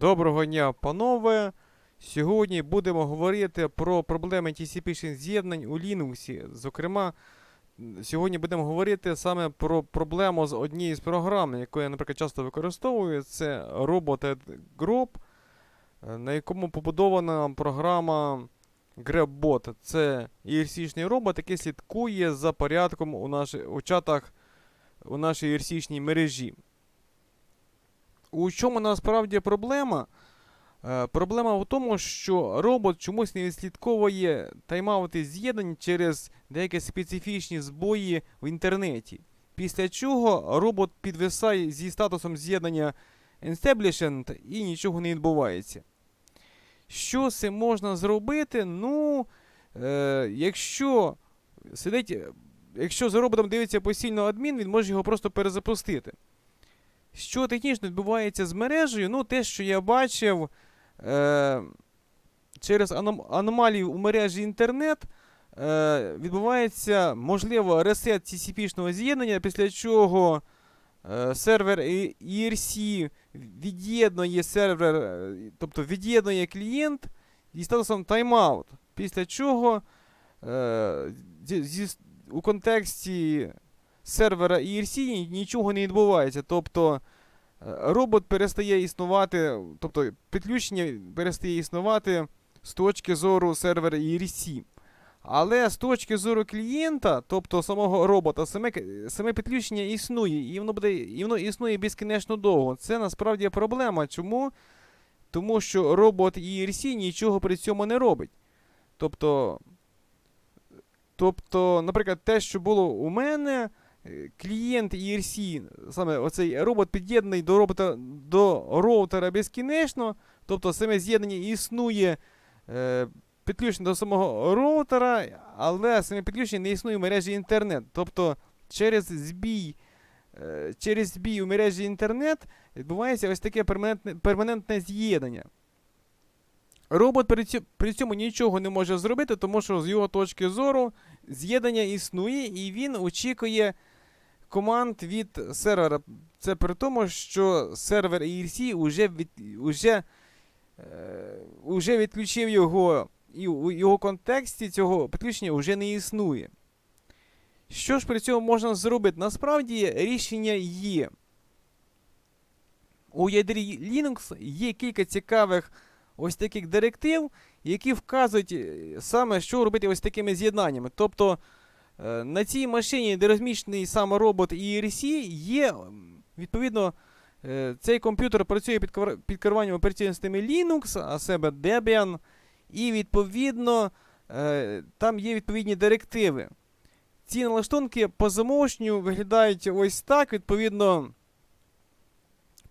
Доброго дня, панове! Сьогодні будемо говорити про проблеми TCP з'єднань у Linux. Зокрема, сьогодні будемо говорити саме про проблему з однією з програм, яку я, наприклад, часто використовую. Це Roboted Group, на якому побудована програма GrabBot. Це IRC-шний робот, який слідкує за порядком у, наші, у чатах у нашій IRC-шній мережі. У чому насправді проблема? Е, проблема в тому, що робот чомусь не відслідковує тайм-аути з'єднань через деякі специфічні збої в інтернеті. Після чого робот підвисає зі статусом з'єднання Established і нічого не відбувається. Що цим можна зробити? Ну, е, якщо сидить, якщо за роботом дивиться постійно адмін, він може його просто перезапустити. Що технічно відбувається з мережею? Ну, те, що я бачив е, через аном- аномалії у мережі інтернет, е, відбувається, можливо, ресет TCP-шного з'єднання, після чого е, сервер ERC від'єднує сервер, е, тобто від'єднує клієнт зі статусом тайм-аут. Після чого е, зі- у контексті сервера ERC нічого не відбувається. Тобто е, робот перестає існувати, тобто підключення перестає існувати з точки зору сервера ERC. Але з точки зору клієнта, тобто самого робота, саме, саме підключення існує, і воно буде, і воно існує безкінечно довго. Це насправді проблема. Чому? Тому що робот ERC нічого при цьому не робить. Тобто, тобто, наприклад, те, що було у мене, клієнт ERC, саме оцей робот під'єднаний до робота до роутера безкінечно, тобто саме з'єднання існує е, підключення до самого роутера, але саме підключення не існує в мережі інтернет. Тобто через збій, е, через збій у мережі інтернет відбувається ось таке перманентне, перманентне з'єднання. Робот при, цьо- при цьому нічого не може зробити, тому що з його точки зору з'єднання існує і він очікує команд від сервера. Це при тому, що сервер ERC уже, від, уже, е, уже відключив його, і у його контексті цього підключення вже не існує. Що ж при цьому можна зробити? Насправді рішення є. У ядрі Linux є кілька цікавих ось таких директив, які вказують е, саме, що робити ось такими з'єднаннями. Тобто на цій машині, де розміщений саме робот ERC, є відповідно. е, Цей комп'ютер працює під, під керуванням операційної системи Linux, а себе Debian, і відповідно е, там є відповідні директиви. Ці налаштунки по замовченню виглядають ось так. Відповідно,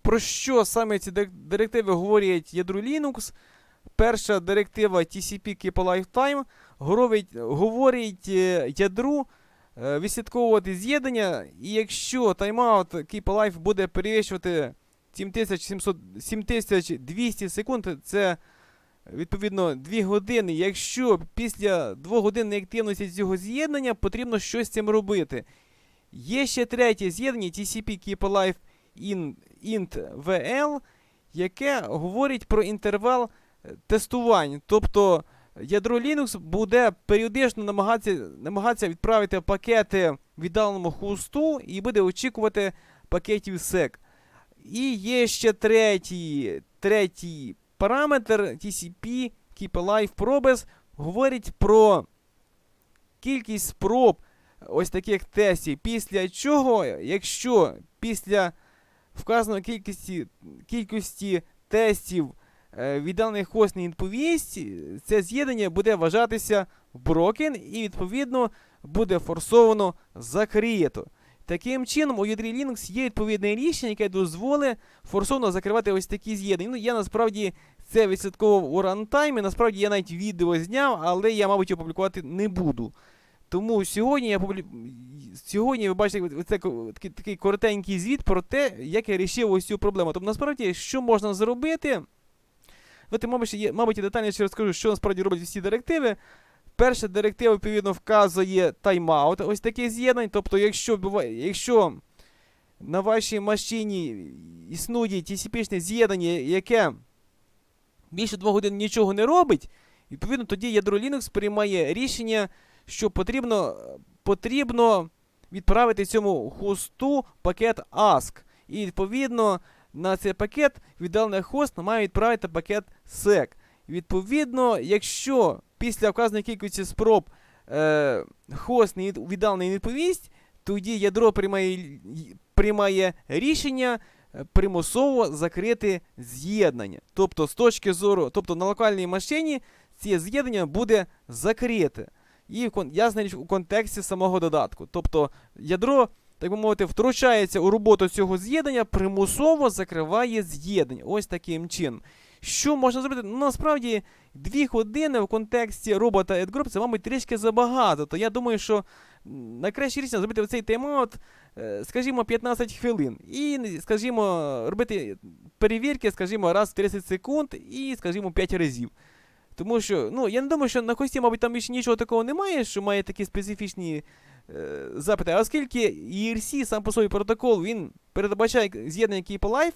про що саме ці директиви говорять ядру Linux. Перша директива TCP Keep Alive Time говорить, говорить е, ядру е, відслідковувати з'єднання, і якщо тайм-аут Keep Alive буде перевищувати 7200 секунд, це відповідно 2 години. Якщо після 2 годин неактивності цього з'єднання потрібно щось з цим робити. Є ще третє з'єднання TCP Keep Alive int VL, яке говорить про інтервал е, тестувань. Тобто ядро Linux буде періодично намагатися, намагатися відправити пакети віддаленому хосту і буде очікувати пакетів SEC. І є ще третій, третій параметр TCP Keep Alive Probes говорить про кількість спроб ось таких тестів. Після чого, якщо після вказаної кількості, кількості тестів віддалений хост не відповість, це з'єднання буде вважатися broken і відповідно буде форсовано закрито. Таким чином, у ядрі Linux є відповідне рішення, яке дозволить форсовано закривати ось такі з'єднання. Ну, я насправді це відслідковував у рантаймі. Насправді я навіть відео зняв, але я, мабуть, його публікувати не буду. Тому сьогодні я публі... сьогодні ви бачите такий, такий коротенький звіт про те, як я рішив ось цю проблему. Тобто, насправді, що можна зробити? Давайте, мабуть, я, мабуть, я детальніше розкажу, що насправді роблять всі директиви. Перша директива, відповідно, вказує тайм-аут, ось таке з'єднання. Тобто, якщо, буває- якщо на вашій машині існує TCP-шне з'єднання, яке більше двох годин нічого не робить, відповідно, тоді ядро Linux приймає рішення, що потрібно, потрібно відправити цьому хосту пакет ASK. І відповідно на цей пакет віддалений хост має відправити пакет SEC. Відповідно, якщо після вказаної кількості спроб е, хост не віддалений не відповість, тоді ядро приймає, приймає рішення е, примусово закрити з'єднання. Тобто, з точки зору, тобто на локальній машині це з'єднання буде закрите. І ясна річ у контексті самого додатку. Тобто ядро, так би мовити, втручається у роботу цього з'єднання, примусово закриває з'єднання. Ось таким чином. Що можна зробити? Ну, насправді, дві години в контексті робота AdGroup це, мабуть, трішки забагато. То я думаю, що найкраще рішення зробити в цей тайм-аут, е, скажімо, 15 хвилин. І, скажімо, робити перевірки, скажімо, раз в 30 секунд і, скажімо, 5 разів. Тому що, ну, я не думаю, що на хості, мабуть, там більше нічого такого немає, що має такі специфічні запити. А оскільки ERC сам по собі протокол, він передбачає з'єднання Keep Alive,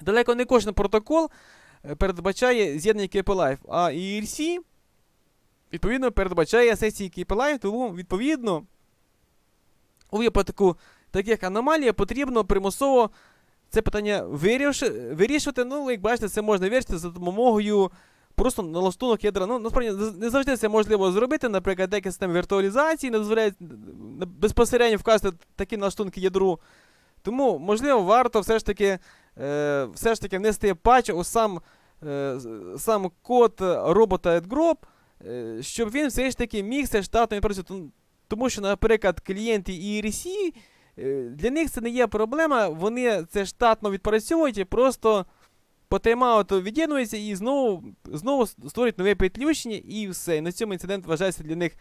далеко не кожен протокол е, передбачає з'єднання Keep Alive, а ERC, відповідно, передбачає сесії Keep Alive, тому, відповідно, у випадку таких аномалій потрібно примусово це питання виріш- вирішувати. Ну, як бачите, це можна вирішити за допомогою просто налаштунок ядра. Ну, насправді не- завжди це можливо зробити. Наприклад, деякі системи віртуалізації не дозволяють безпосередньо вказати такі налаштунки ядру. Тому, можливо, варто все ж таки, е, все ж таки внести патч у сам, е, сам код робота AdGroup, е, щоб він все ж таки міг це штатно відпрацювати. Тому- Тому що, наприклад, клієнти ERC, е, для них це не є проблема, вони це штатно відпрацьовують і просто по тайм-ауту від'єднуються і знову, знову створюють нове підключення, і все. І на цьому інцидент вважається для них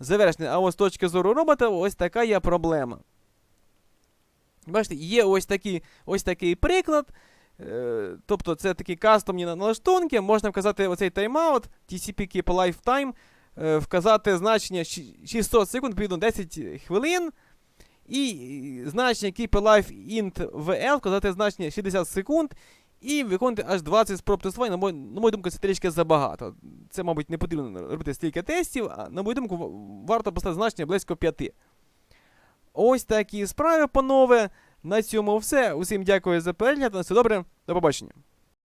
завершений. А ось з точки зору робота, ось така є проблема. Бачите, є ось такий, ось такий приклад. Е, тобто це такі кастомні налаштунки. Можна вказати оцей тайм-аут, TCP Keep Alive Time, е, вказати значення 600 секунд, відповідно 10 хвилин. І значення Keep Alive int VL, вказати значення 60 секунд. І виконати аж 20 спроб тестування. На мою, на мою думку, це трішки забагато. Це, мабуть, не потрібно робити стільки тестів, а на мою думку, варто поставити значення близько 5. Ось такі справи, панове. На цьому все. Усім дякую за перегляд. На все добре. До побачення.